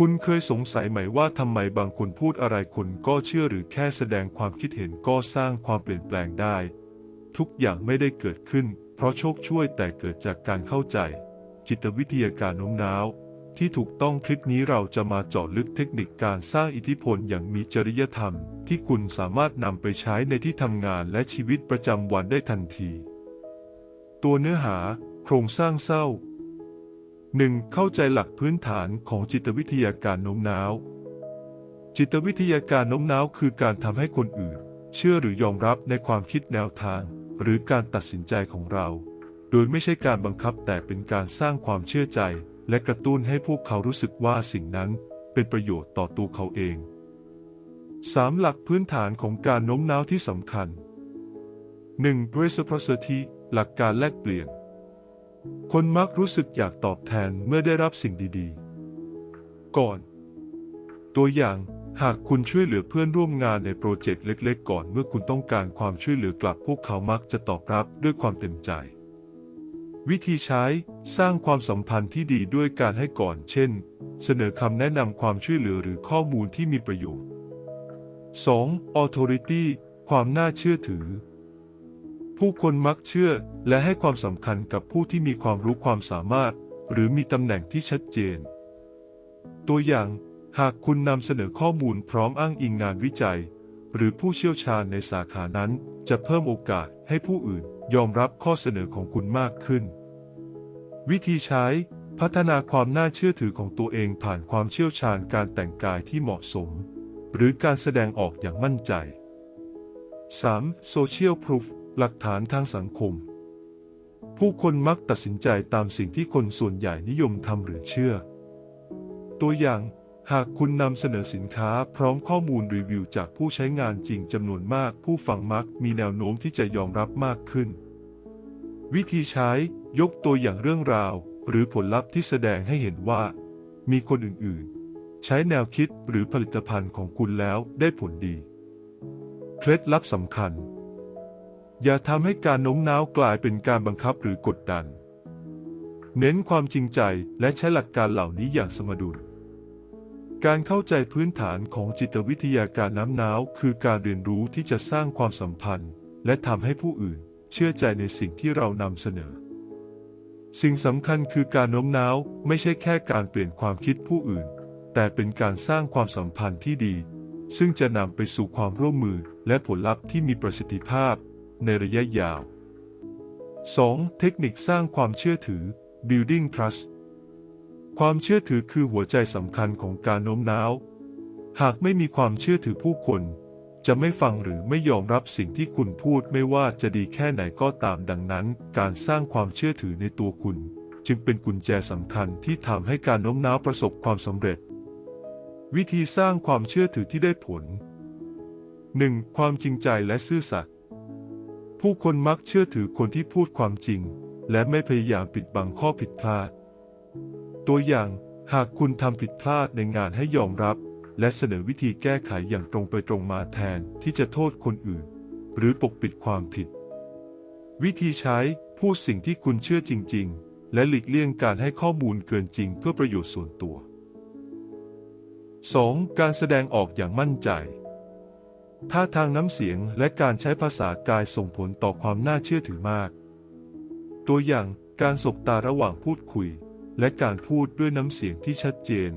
คุณเคยสงสัยไหมว่าทำไมบางคนพูดอะไรคนก็เชื่อหรือแค่แสดงความคิดเห็นก็สร้างความเปลี่ยนแปลงได้ ทุกอย่างไม่ได้เกิดขึ้น เพราะโชคช่วยแต่เกิดจากการเข้าใจ จิตวิทยาการโน้มน้าว ที่ถูกต้องคลิปนี้เราจะมาเจาะลึกเทคนิคการสร้างอิทธิพลอย่างมีจริยธรรม ที่คุณสามารถนำไปใช้ในที่ทำงานและชีวิตประจำวันได้ทันที ตัวเนื้อหา โครงสร้างเศร้า 1. เข้าใจหลักพื้นฐานของจิตวิทยาการโน้มน้าว จิตวิทยาการโน้มน้าวคือการทำให้คนอื่น เชื่อหรือยอมรับในความคิดแนวทาง หรือการตัดสินใจของเรา โดยไม่ใช่การบังคับแต่เป็นการสร้างความเชื่อใจ และกระตุ้นให้พวกเขารู้สึกว่าสิ่งนั้นเป็นประโยชน์ต่อตัวเขาเอง 3. หลักพื้นฐานของการโน้มน้าวที่สำคัญ 1. reciprocity หลักการแลกเปลี่ยน คนมักรู้สึกอยากตอบแทนเมื่อได้รับสิ่งดีๆ ก่อน ตัวอย่างหากคุณช่วยเหลือเพื่อนร่วมงานในโปรเจกต์เล็ก ๆ ก่อนเมื่อคุณต้องการความช่วยเหลือกลับพวกเขามักจะตอบรับด้วยความเต็มใจ วิธีใช้สร้างความสัมพันธ์ที่ดีด้วยการให้ก่อน เช่น เสนอคำแนะนำความช่วยเหลือหรือข้อมูลที่มีประโยชน์ 2. authority ความน่าเชื่อถือ ผู้คนมักเชื่อและให้ความสำคัญกับผู้ที่มีความรู้ความสามารถ หรือมีตำแหน่งที่ชัดเจน ตัวอย่าง หากคุณนำเสนอข้อมูลพร้อมอ้างอิงงานวิจัย หรือผู้เชี่ยวชาญในสาขานั้น จะเพิ่มโอกาสให้ผู้อื่นยอมรับข้อเสนอของคุณมากขึ้น วิธีใช้ พัฒนาความน่าเชื่อถือของตัวเองผ่านความเชี่ยวชาญการแต่งกายที่เหมาะสม หรือการแสดงออกอย่างมั่นใจ 3. Social Proof หลักฐานทางสังคม ผู้คนมักตัดสินใจตามสิ่งที่คนส่วนใหญ่นิยมทำหรือเชื่อ ตัวอย่างหากคุณนำเสนอสินค้าพร้อมข้อมูลรีวิวจากผู้ใช้งานจริงจำนวนมาก ผู้ฟังมักมีแนวโน้มที่จะยอมรับมากขึ้น วิธีใช้ยกตัวอย่างเรื่องราว หรือผลลัพธ์ที่แสดงให้เห็นว่า มีคนอื่นๆ ใช้แนวคิดหรือผลิตภัณฑ์ของคุณแล้วได้ผลดี เคล็ดลับสำคัญ อย่าทำให้การโน้มน้าวกลายเป็นการบังคับหรือกดดัน เน้นความจริงใจและใช้หลักการเหล่านี้อย่างสมดุล การเข้าใจพื้นฐานของจิตวิทยาการน้ำน้าวคือการเรียนรู้ที่จะสร้างความสัมพันธ์ และทำให้ผู้อื่น เชื่อใจในสิ่งที่เรานำเสนอ สิ่งสำคัญคือการโน้มน้าวไม่ใช่แค่การเปลี่ยนความคิดผู้อื่น แต่เป็นการสร้างความสัมพันธ์ที่ดี ซึ่งจะนำไปสู่ความร่วมมือและผลลัพธ์ที่มีประสิทธิภาพ ในระยะยาว 2. เทคนิคสร้างความเชื่อถือ building trust ความเชื่อถือคือหัวใจสำคัญของการโน้มน้าว หากไม่มีความเชื่อถือผู้คน จะไม่ฟังหรือไม่ยอมรับสิ่งที่คุณพูดไม่ว่าจะดีแค่ไหนก็ตามดังนั้น การสร้างความเชื่อถือในตัวคุณ จึงเป็นกุญแจสำคัญที่ทำให้การโน้มน้าวประสบความสำเร็จ วิธีสร้างความเชื่อถือที่ได้ผล 1. ความจริงใจและซื่อสัตย์ ผู้คนมักเชื่อถือคนที่พูดความจริง และไม่พยายามปิดบังข้อผิดพลาด ตัวอย่างหากคุณทำผิดพลาดในงานให้ยอมรับ และเสนอวิธีแก้ไขอย่างตรงไปตรงมาแทนที่จะโทษคนอื่น หรือปกปิดความผิด วิธีใช้พูดสิ่งที่คุณเชื่อจริง ๆ และหลีกเลี่ยงการให้ข้อมูลเกินจริงเพื่อประโยชน์ส่วนตัว 2. การแสดงออกอย่างมั่นใจ ท่าทางน้ำเสียงและการใช้ภาษากายส่งผลต่อความน่าเชื่อถือมาก ตัวอย่างการสบตาระหว่างพูดคุย และการพูดด้วยน้ำเสียงที่ชัดเจน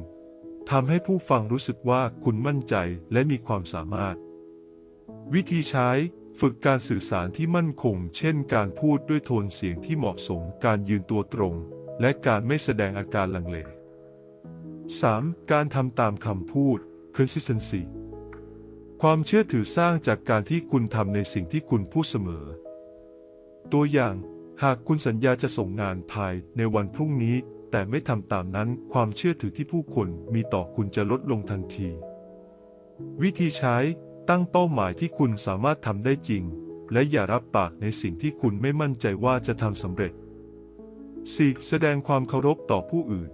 ทำให้ผู้ฟังรู้สึกว่าคุณมั่นใจและมีความสามารถ วิธีใช้ฝึกการสื่อสารที่มั่นคง เช่น การพูดด้วยโทนเสียงที่เหมาะสม การยืนตัวตรง และการไม่แสดงอาการลังเล 3. การทำตามคำพูด consistency ความเชื่อถือสร้างจากการที่คุณทำในสิ่งที่คุณพูดเสมอ ตัวอย่าง หากคุณสัญญาจะส่งงานภายในวันพรุ่งนี้ แต่ไม่ทำตามนั้นความเชื่อถือที่ผู้คนมีต่อคุณจะลดลงทันที วิธีใช้ตั้งเป้าหมายที่คุณสามารถทำได้จริง และอย่ารับปากในสิ่งที่คุณไม่มั่นใจว่าจะทำสำเร็จ 4. แสดงความเคารพต่อผู้อื่น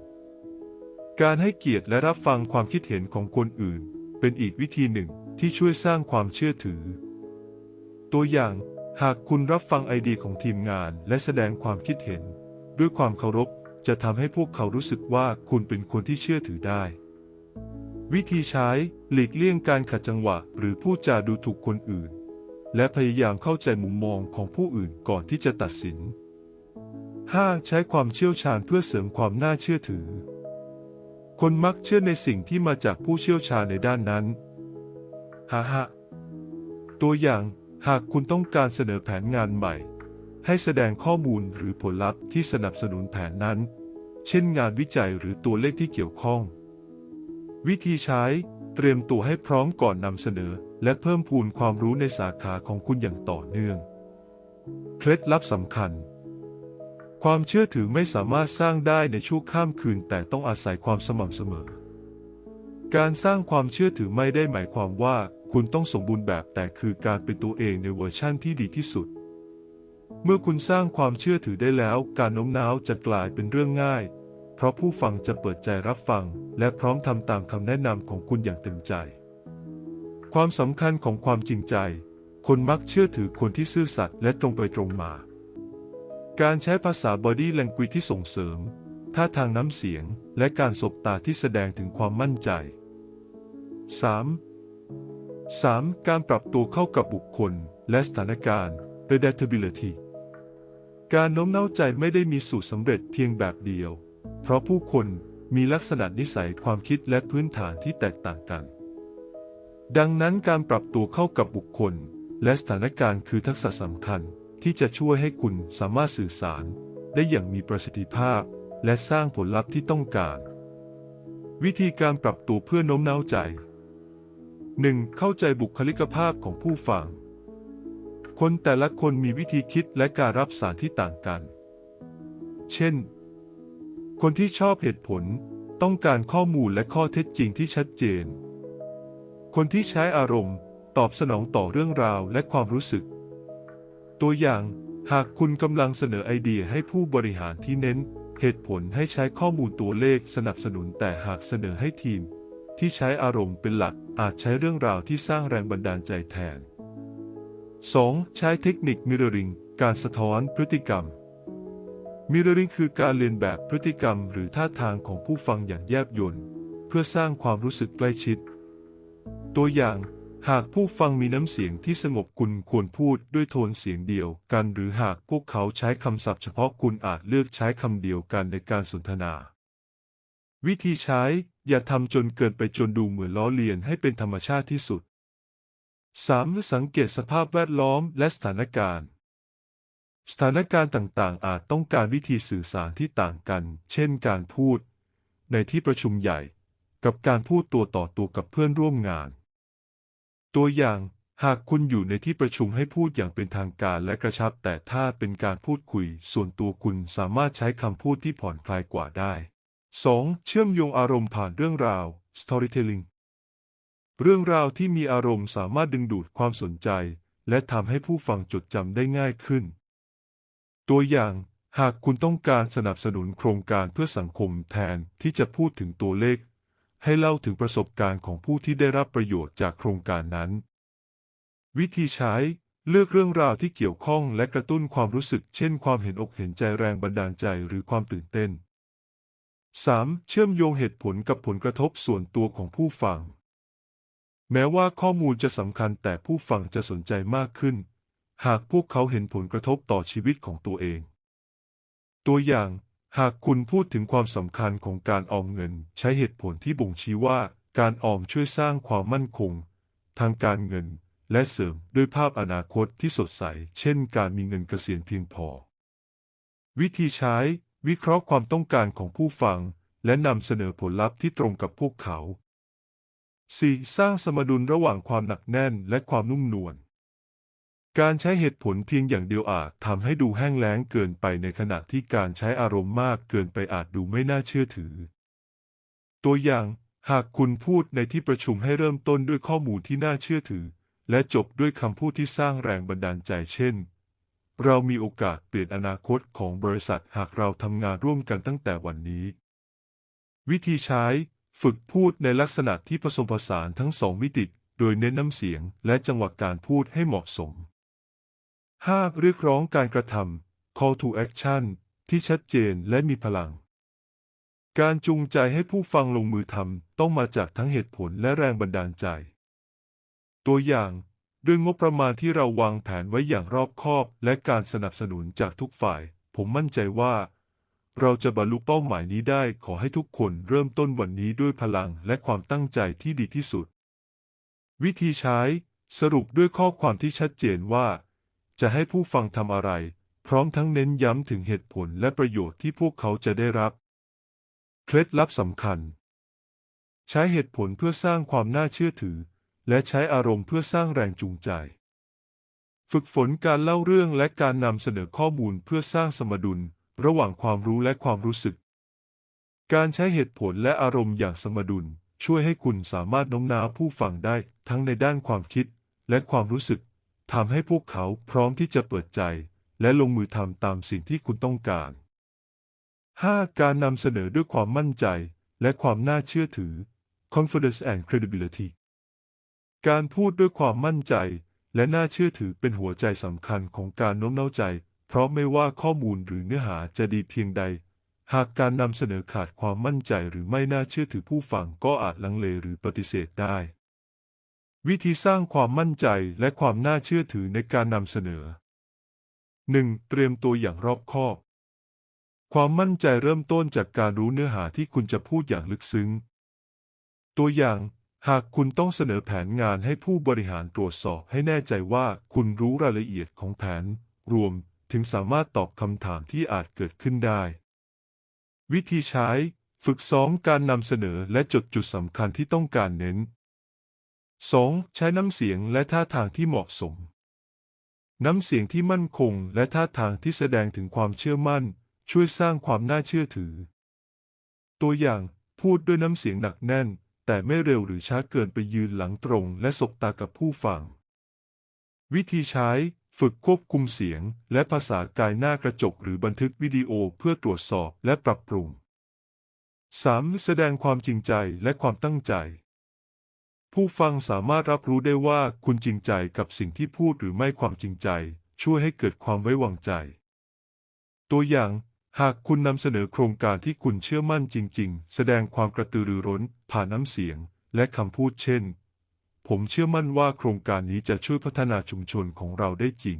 การให้เกียรติและรับฟังความคิดเห็นของคนอื่น เป็นอีกวิธีหนึ่ง ที่ช่วยสร้างความเชื่อถือ ตัวอย่างหากคุณรับฟังไอเดียของทีมงานและแสดงความคิดเห็น ด้วยความเคารพจะทำให้พวกเขารู้สึกว่าคุณเป็นคนที่เชื่อถือได้ วิธีใช้หลีกเลี่ยงการขัดจังหวะ หรือพูดจาดูถูกคนอื่น และพยายามเข้าใจมุมมองของผู้อื่นก่อนที่จะตัดสิน 5. ใช้ความเชี่ยวชาญเพื่อเสริมความน่าเชื่อถือ คนมักเชื่อในสิ่งที่มาจากผู้เชี่ยวชาญในด้านนั้น ฮ่าฮตัวอย่างหากคุณต้องการเสนอแผนงานใหม่ ให้แสดงข้อมูลหรือผลลัพธ์ที่สนับสนุนแผนนั้น เช่นงานวิจัยหรือตัวเลขที่เกี่ยวข้อง วิธีใช้เตรียมตัวให้พร้อมก่อนนำเสนอ และเพิ่มพูนความรู้ในสาขาของคุณอย่างต่อเนื่อง เคล็ดลับสำคัญ ความเชื่อถือไม่สามารถสร้างได้ในชั่วข้ามคืนแต่ต้องอาศัยความสม่ำเสมอ การสร้างความเชื่อถือไม่ได้หมายความว่าคุณต้องสมบูรณ์แบบแต่คือการเป็นตัวเองในเวอร์ชั่นที่ดีที่สุด เมื่อคุณสร้างความเชื่อถือได้แล้ว การโน้มน้าวจะกลายเป็นเรื่องง่าย เพราะผู้ฟังจะเปิดใจรับฟัง และพร้อมทำตามคำแนะนำของคุณอย่างเต็มใจ ความสำคัญของความจริงใจ คนมักเชื่อถือคนที่ซื่อสัตย์และตรงไปตรงมา การใช้ภาษา body language ที่ส่งเสริมท่าทางน้ำเสียงและการสบตาที่แสดงถึงความมั่นใจ 3. 3. การปรับตัวเข้ากับบุคคลและสถานการณ์ adaptability การโน้มน้าวใจไม่ได้มีสูตรสำเร็จเพียงแบบเดียว เพราะผู้คนมีลักษณะนิสัยความคิดและพื้นฐานที่แตกต่างกัน ดังนั้นการปรับตัวเข้ากับบุคคล และสถานการณ์คือทักษะสำคัญที่จะช่วยให้คุณสามารถสื่อสาร ได้อย่างมีประสิทธิภาพ และสร้างผลลัพธ์ที่ต้องการ วิธีการปรับตัวเพื่อโน้มน้าวใจ 1. เข้าใจบุคลิกภาพของผู้ฟัง คนแต่ละคนมีวิธีคิดและการรับสารที่ต่างกัน เช่น คนที่ชอบเหตุผลต้องการข้อมูลและข้อเท็จจริงที่ชัดเจน คนที่ใช้อารมณ์ ตอบสนองต่อเรื่องราวและความรู้สึก ตัวอย่าง หากคุณกำลังเสนอไอเดียให้ผู้บริหารที่เน้น เหตุผลให้ใช้ข้อมูลตัวเลขสนับสนุนแต่หากเสนอให้ทีม ที่ใช้อารมณ์เป็นหลักอาจใช้เรื่องราวที่สร้างแรงบันดาลใจแทน 2. ใช้เทคนิค mirroring การสะท้อนพฤติกรรม mirroring คือการเรียนแบบพฤติกรรมหรือท่าทางของผู้ฟังอย่างแยบยลเพื่อสร้างความรู้สึกใกล้ชิด ตัวอย่างหากผู้ฟังมีน้ำเสียงที่สงบคุณควรพูดด้วยโทนเสียงเดียวกัน หรือหากพวกเขาใช้คำศัพท์เฉพาะคุณอาจเลือกใช้คำเดียวกันในการสนทนา วิธีใช้ อย่าทำจนเกินไปจนดูเหมือนล้อเลียนให้เป็นธรรมชาติที่สุด 3. สังเกตสภาพแวดล้อมและสถานการณ์ สถานการณ์ต่างๆ อาจต้องการวิธีสื่อสารที่ต่างกัน เช่นการพูด ในที่ประชุมใหญ่ กับการพูดตัวต่อตัวกับเพื่อนร่วมงาน ตัวอย่างหากคุณอยู่ในที่ประชุมให้พูดอย่างเป็นทางการและกระชับ แต่ถ้าเป็นการพูดคุย ส่วนตัวคุณสามารถใช้คำพูดที่ผ่อนคลายกว่าได้ 2. เชื่อมโยงอารมณ์ผ่านเรื่องราว storytelling เรื่องราวที่มีอารมณ์สามารถดึงดูดความสนใจ และทำให้ผู้ฟังจดจำได้ง่ายขึ้น ตัวอย่าง หากคุณต้องการสนับสนุนโครงการเพื่อสังคมแทนที่จะพูดถึงตัวเลข ให้เล่าถึงประสบการณ์ของผู้ที่ได้รับประโยชน์จากโครงการนั้น วิธีใช้เลือกเรื่องราวที่เกี่ยวข้องและกระตุ้นความรู้สึก เช่น ความเห็นอกเห็นใจแรงบันดาลใจหรือความตื่นเต้น 3. เชื่อมโยงเหตุผลกับผลกระทบส่วนตัวของผู้ฟัง แม้ว่าข้อมูลจะสำคัญแต่ผู้ฟังจะสนใจมากขึ้น หากพวกเขาเห็นผลกระทบต่อชีวิตของตัวเอง ตัวอย่าง หากคุณพูดถึงความสำคัญของการออมเงิน ใช้เหตุผลที่บ่งชี้ว่าการออมช่วยสร้างความมั่นคง ทางการเงิน และเสริมด้วยภาพอนาคตที่สดใส เช่น การมีเงินเกษียณเพียงพอ วิธีใช้ วิเคราะห์ความต้องการของผู้ฟัง และนำเสนอผลลัพธ์ที่ตรงกับพวกเขา 4. สร้างสมดุลระหว่างความหนักแน่นและความนุ่มนวล การใช้เหตุผลเพียงอย่างเดียวอาจทำให้ดูแห้งแล้งเกินไปในขณะที่การใช้อารมณ์มากเกินไปอาจดูไม่น่าเชื่อถือ ตัวอย่าง หากคุณพูดในที่ประชุมให้เริ่มต้นด้วยข้อมูลที่น่าเชื่อถือ และจบด้วยคำพูดที่สร้างแรงบันดาลใจเช่น เรามีโอกาสเปลี่ยนอนาคตของบริษัทหากเราทำงานร่วมกันตั้งแต่วันนี้ วิธีใช้ฝึกพูดในลักษณะที่ผสมผสานทั้งสองมิติโดยเน้นน้ำเสียงและจังหวะการพูดให้เหมาะสม 5. เรียกร้องการกระทำ call to action ที่ชัดเจนและมีพลัง การจูงใจให้ผู้ฟังลงมือทำต้องมาจากทั้งเหตุผลและแรงบันดาลใจ ตัวอย่าง ด้วยงบประมาณที่เราวางแผนไว้อย่างรอบคอบ และการสนับสนุนจากทุกฝ่าย ผมมั่นใจว่า เราจะบรรลุเป้าหมายนี้ได้ขอให้ทุกคนเริ่มต้นวันนี้ด้วยพลังและความตั้งใจที่ดีที่สุด วิธีใช้ สรุปด้วยข้อความที่ชัดเจนว่า จะให้ผู้ฟังทำอะไร พร้อมทั้งเน้นย้ำถึงเหตุผลและประโยชน์ที่พวกเขาจะได้รับ เคล็ดลับสำคัญ ใช้เหตุผลเพื่อสร้างความน่าเชื่อถือ และใช้อารมณ์เพื่อสร้างแรงจูงใจ ฝึกฝนการเล่าเรื่องและการนำเสนอข้อมูลเพื่อสร้างสมดุล ระหว่างความรู้และความรู้สึก การใช้เหตุผลและอารมณ์อย่างสมดุล ช่วยให้คุณสามารถโน้มน้าวผู้ฟังได้ทั้งในด้านความคิดและความรู้สึกทำให้พวกเขาพร้อมที่จะเปิดใจ และลงมือทำตามสิ่งที่คุณต้องการ 5. การนำเสนอด้วยความมั่นใจ และความน่าเชื่อถือ confidence and credibility การพูดด้วยความมั่นใจ และน่าเชื่อถือเป็นหัวใจสำคัญของการโน้มน้าวใจ เพราะไม่ว่าข้อมูลหรือเนื้อหาจะดีเพียงใด หากการนำเสนอขาดความมั่นใจหรือไม่น่าเชื่อถือผู้ฟังก็อาจลังเลหรือปฏิเสธได้ วิธีสร้างความมั่นใจและความน่าเชื่อถือในการนำเสนอ 1. เตรียมตัวอย่างรอบคอบ ความมั่นใจเริ่มต้นจากการรู้เนื้อหาที่คุณจะพูดอย่างลึกซึ้ง ตัวอย่าง หากคุณต้องเสนอแผนงานให้ผู้บริหารตรวจสอบให้แน่ใจว่าคุณรู้รายละเอียดของแผน รวมถึงสามารถตอบคำถามที่อาจเกิดขึ้นได้ วิธีใช้ ฝึกซ้อมการนำเสนอและจดจุดสำคัญที่ต้องการเน้น 2. ใช้น้ำเสียงและท่าทางที่เหมาะสม น้ำเสียงที่มั่นคงและท่าทางที่แสดงถึงความเชื่อมั่น ช่วยสร้างความน่าเชื่อถือ ตัวอย่าง พูดด้วยน้ำเสียงหนักแน่น แต่ไม่เร็วหรือช้าเกินไปยืนหลังตรงและสบตากับผู้ฟัง วิธีใช้ ฝึกควบคุมเสียง และภาษากายหน้ากระจกหรือบันทึกวิดีโอเพื่อตรวจสอบและปรับปรุง 3. แสดงความจริงใจและความตั้งใจ ผู้ฟังสามารถรับรู้ได้ว่าคุณจริงใจกับสิ่งที่พูดหรือไม่ความจริงใจ ช่วยให้เกิดความไว้วางใจ ตัวอย่าง หากคุณนำเสนอโครงการที่คุณเชื่อมั่นจริง ๆ แสดงความกระตือรือร้น ผ่านน้ำเสียง และคำพูดเช่น ผมเชื่อมั่นว่าโครงการนี้จะช่วยพัฒนาชุมชนของเราได้จริง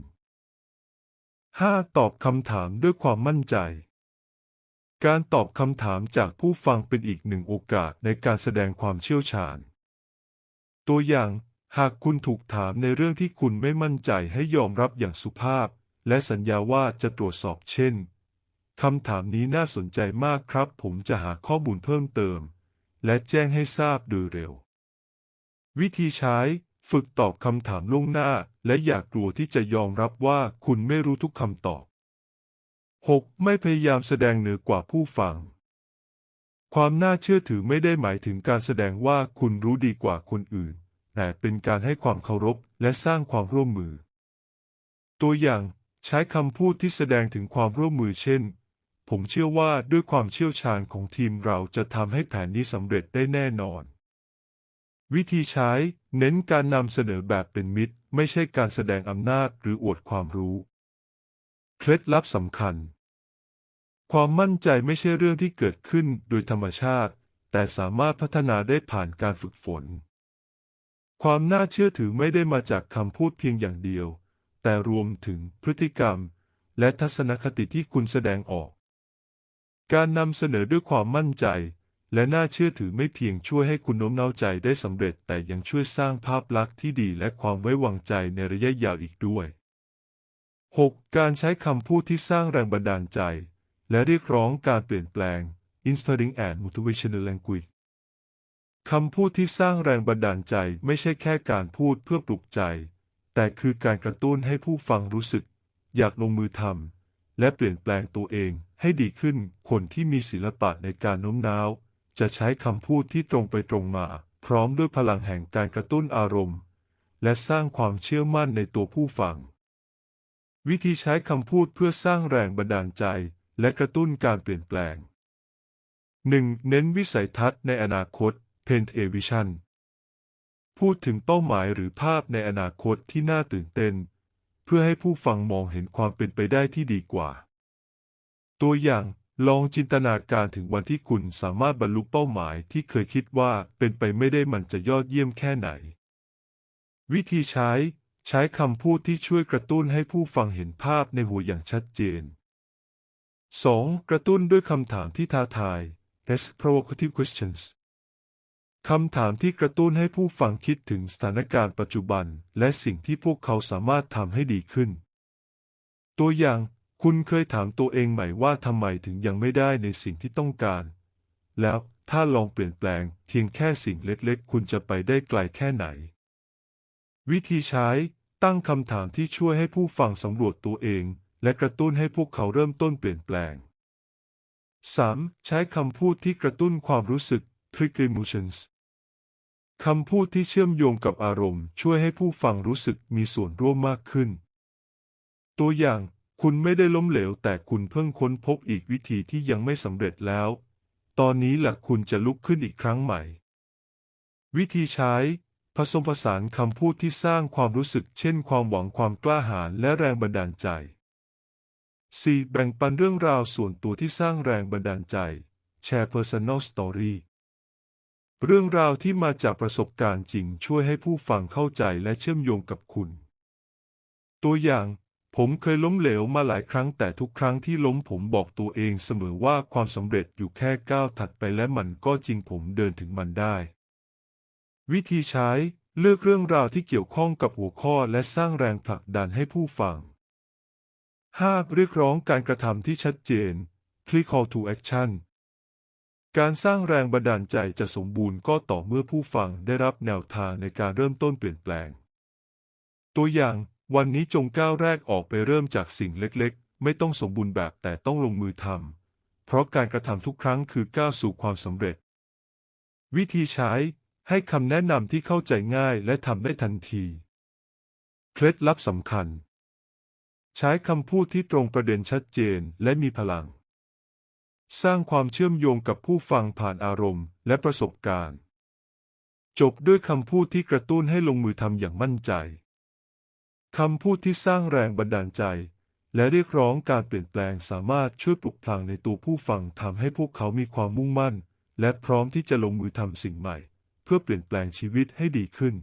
5. ตอบคำถามด้วยความมั่นใจ การตอบคำถามจากผู้ฟังเป็นอีกหนึ่งโอกาสในการแสดงความเชี่ยวชาญ ตัวอย่าง หากคุณถูกถามในเรื่องที่คุณไม่มั่นใจให้ยอมรับอย่างสุภาพ และสัญญาว่าจะตรวจสอบเช่น คำถามนี้น่าสนใจมากครับ ผมจะหาข้อมูลเพิ่มเติม และแจ้งให้ทราบโดยเร็ว วิธีใช้ ฝึกตอบคำถามล่วงหน้า และอย่ากกลัวที่จะยอมรับว่าคุณไม่รู้ทุกคำตอบ 6. ไม่พยายามแสดงเหนือกว่าผู้ฟัง ความน่าเชื่อถือไม่ได้หมายถึงการแสดงว่าคุณรู้ดีกว่าคนอื่น แต่เป็นการให้ความเคารพและสร้างความร่วมมือ ตัวอย่าง ใช้คำพูดที่แสดงถึงความร่วมมือเช่น ผมเชื่อว่าด้วยความเชี่ยวชาญของทีมเราจะทำให้แผนนี้สำเร็จได้แน่นอน วิธีใช้ เน้นการนำเสนอแบบเป็นมิตร ไม่ใช่การแสดงอำนาจหรืออวดความรู้ เคล็ดลับสำคัญ ความมั่นใจไม่ใช่เรื่องที่เกิดขึ้นโดยธรรมชาติ แต่สามารถพัฒนาได้ผ่านการฝึกฝน ความน่าเชื่อถือไม่ได้มาจากคำพูดเพียงอย่างเดียว แต่รวมถึงพฤติกรรม และทัศนคติที่คุณแสดงออก การนำเสนอด้วยความมั่นใจ และน่าเชื่อถือไม่เพียงช่วยให้คุณโน้มน้าวใจได้สำเร็จ แต่ยังช่วยสร้างภาพลักษณ์ที่ดีและความไว้วางใจในระยะยาวอีกด้วย 6. การใช้คำพูดที่สร้างแรงบันดาลใจ และเรียกร้องการเปลี่ยนแปลง inspiring and motivational language คำพูดที่สร้างแรงบันดาลใจไม่ใช่แค่การพูดเพื่อปลุกใจ แต่คือการกระตุ้นให้ผู้ฟังรู้สึก อยากลงมือทำ และเปลี่ยนแปลงตัวเองให้ดีขึ้น คนที่มีศิลปะในการโน้มน้าว จะใช้คำพูดที่ตรงไปตรงมา พร้อมด้วยพลังแห่งการกระตุ้นอารมณ์ และสร้างความเชื่อมั่นในตัวผู้ฟัง วิธีใช้คำพูดเพื่อสร้างแรงบันดาลใจ และกระตุ้นการเปลี่ยนแปลง 1. เน้นวิสัยทัศน์ในอนาคต Paint a Vision พูดถึงเป้าหมายหรือภาพในอนาคตที่น่าตื่นเต้น เพื่อให้ผู้ฟังมองเห็นความเป็นไปได้ที่ดีกว่า ตัวอย่างลองจินตนาการถึงวันที่คุณสามารถบรรลุเป้าหมายที่เคยคิดว่าเป็นไปไม่ได้มันจะยอดเยี่ยมแค่ไหน วิธีใช้ ใช้คำพูดที่ช่วยกระตุ้นให้ผู้ฟังเห็นภาพในหัวอย่างชัดเจน 2. กระตุ้นด้วยคำถามที่ท้าทาย Ask provocative questions คำถามที่กระตุ้นให้ผู้ฟังคิดถึงสถานการณ์ปัจจุบัน และสิ่งที่พวกเขาสามารถทำให้ดีขึ้น ตัวอย่าง คุณเคยถามตัวเองไหมว่าทำไมถึงยังไม่ได้ในสิ่งที่ต้องการ แล้วถ้าลองเปลี่ยนแปลง เพียงแค่สิ่งเล็กๆ คุณจะไปได้ไกลแค่ไหน วิธีใช้ ตั้งคำถามที่ช่วยให้ผู้ฟังสำรวจตัวเอง และกระตุ้นให้พวกเขาเริ่มต้นเปลี่ยนแปลง 3. ใช้คำพูดที่กระตุ้นความรู้สึก trigger emotions คำพูดที่เชื่อมโยงกับอารมณ์ ช่วยให้ผู้ฟังรู้สึกมีส่วนร่วมมากขึ้น ตัวอย่าง คุณไม่ได้ล้มเหลว แต่คุณเพิ่งค้นพบอีกวิธีที่ยังไม่สำเร็จแล้ว ตอนนี้แหละคุณจะลุกขึ้นอีกครั้งใหม่ วิธีใช้ ผสมผสานคำพูดที่สร้างความรู้สึก เช่น ความหวังความกล้าหาญและแรงบันดาลใจ 4. แบ่งปันเรื่องราวส่วนตัวที่สร้างแรงบันดาลใจ แชร์ personal story เรื่องราวที่มาจากประสบการณ์จริงช่วยให้ผู้ฟังเข้าใจและเชื่อมโยงกับคุณ ตัวอย่าง ผมเคยล้มเหลวมาหลายครั้งแต่ทุกครั้งที่ล้มผมบอกตัวเองเสมอว่าความสำเร็จอยู่แค่ก้าวถัดไปและมันก็จริงผมเดินถึงมันได้ วิธีใช้เลือกเรื่องราวที่เกี่ยวข้องกับหัวข้อและสร้างแรงผลักดันให้ผู้ฟัง 5. เรียกร้องการกระทำที่ชัดเจน Click call to action การสร้างแรงบันดาลใจจะสมบูรณ์ก็ต่อเมื่อผู้ฟังได้รับแนวทางในการเริ่มต้นเปลี่ยนแปลง ตัวอย่างวันนี้จงก้าวแรกออกไปเริ่มจากสิ่งเล็กๆ ไม่ต้องสมบูรณ์แบบแต่ต้องลงมือทำเพราะการกระทำทุกครั้งคือก้าวสู่ความสำเร็จ วิธีใช้ให้คำแนะนำที่เข้าใจง่ายและทำได้ทันที เคล็ดลับสำคัญ ใช้คำพูดที่ตรงประเด็นชัดเจนและมีพลัง สร้างความเชื่อมโยงกับผู้ฟังผ่านอารมณ์และประสบการณ์ จบด้วยคำพูดที่กระตุ้นให้ลงมือทำอย่างมั่นใจ คำพูดที่สร้างแรงบันดาลใจ และเรียกร้องการเปลี่ยนแปลงสามารถช่วยปลุกพลังในตัวผู้ฟังทำให้พวกเขามีความมุ่งมั่น และพร้อมที่จะลงมือทำสิ่งใหม่ เพื่อเปลี่ยนแปลงชีวิตให้ดีขึ้น